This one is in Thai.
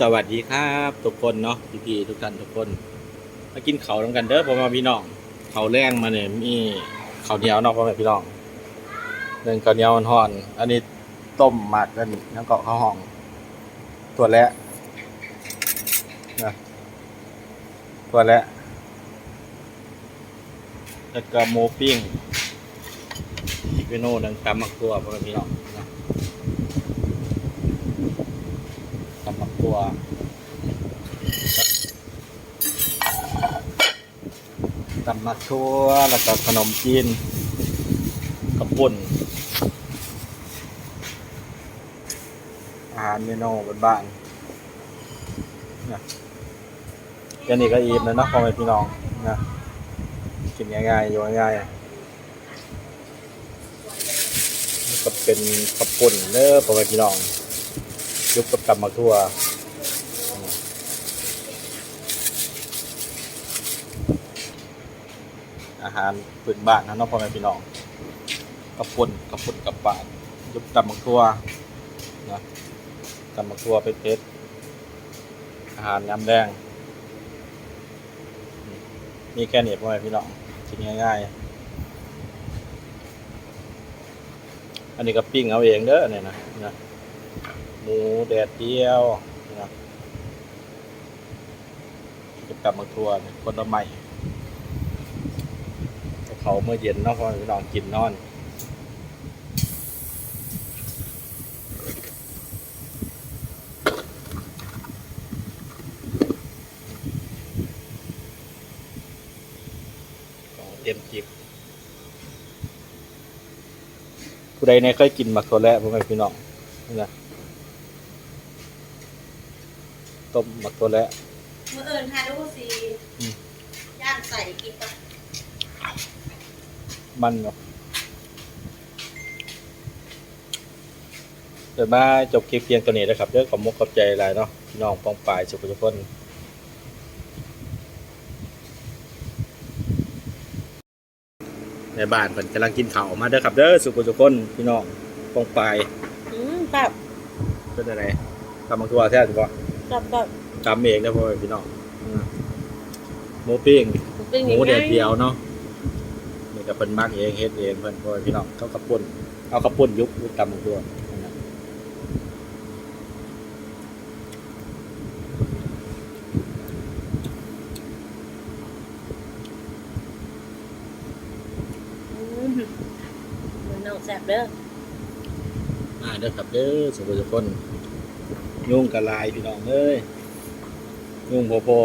สวัสดีครับทุกคนเนาะพี่ๆทุกท่านทุกคน มากินเขาน้ำกันเด้อพ่อแมาพี่น้องเขาแรงมาเนี่ยมีเขาเหนียวเนาะพ่อแม่พี่น้องเรื่องข้าเหนียวห่อนอันนี้ต้มหมักกันแล้วก็ข้าวห่องตัวแระนะตัวแระแล้วก็หมูปิ้งอีกเมนูหนึงตำมักตัวพ่อแม่พี่น้องนะ ตำบักตั วตำมักทั่วแล้วก็ขนมจีนกระปุ่นอาหารเมนูบ้านๆนะแค่นี้ก็อิ่มแล้วเนาะพ่อแม่พี่น้องนะกินง่ายๆอยู่ง่ายๆก็เป็นกระปุ่นเด้อพ่อแม่พี่น้องยุบกับตำมาทั่ว อาหารพื้นบ้านนะน้องพ่อแม่พี่น้องกระปุ่นกระปุ่นกับปาดยุบตำมาทั่วนะตำมาทั่วเป็ดเป็ดอาหารยำแดงนี่แค่นี้พ่อแม่พี่น้องกินง่ายๆ อันนี้ก็ปิ้งเอาเองเด้อเนี่ยนะนะหมูแดดเดียวนะครับจะกลับมาทัวเนี่ยคนละใหม่ เขาเมื่อเย็นเนาะพอพี่น้องกินนอนเตรียมจิบผู้ใดเนี่ยเคยกินหมักตัวแล้วพ่อแม่พี่น้องนี่นะต้มหมักตัวแล้วมื่ออื่นฮาดูสีอืมย่างใส่กินปะ มันเนาะเดี๋ยวมาจบคลิปเพียงตัวนี้นะครับเรื่องของมุกขอบใจหลายเนาะพี่น้องปองปลายสุขทุกคนในบ้านเพิ่นกำลังกินข้าวมาเด้อครับเด้อสุขทุกคนพี่น้องปองปลายอืมแบบเป็นอะไรทำมังตัวแท้ถูกปะแบบแบบทำเองนะพ่อแม่พี่น้องอืมหมูปิ้งเป็นหยังมูไงแดดเดียวเนาะ นี่ก็เพิ่นมักเองเฮ็ดเองเพิ่นพ่อพี่น้องเขากระปุ่นเอากระปุ่นยุบยุบตำบักตัวนั่นน่ะอืมเหมือนน้องแสบเด้อมาเด้อครับเด้อสุขทุกคน ยุ่งกับลายพี่น้องเอ้ยยุ่งพอพอ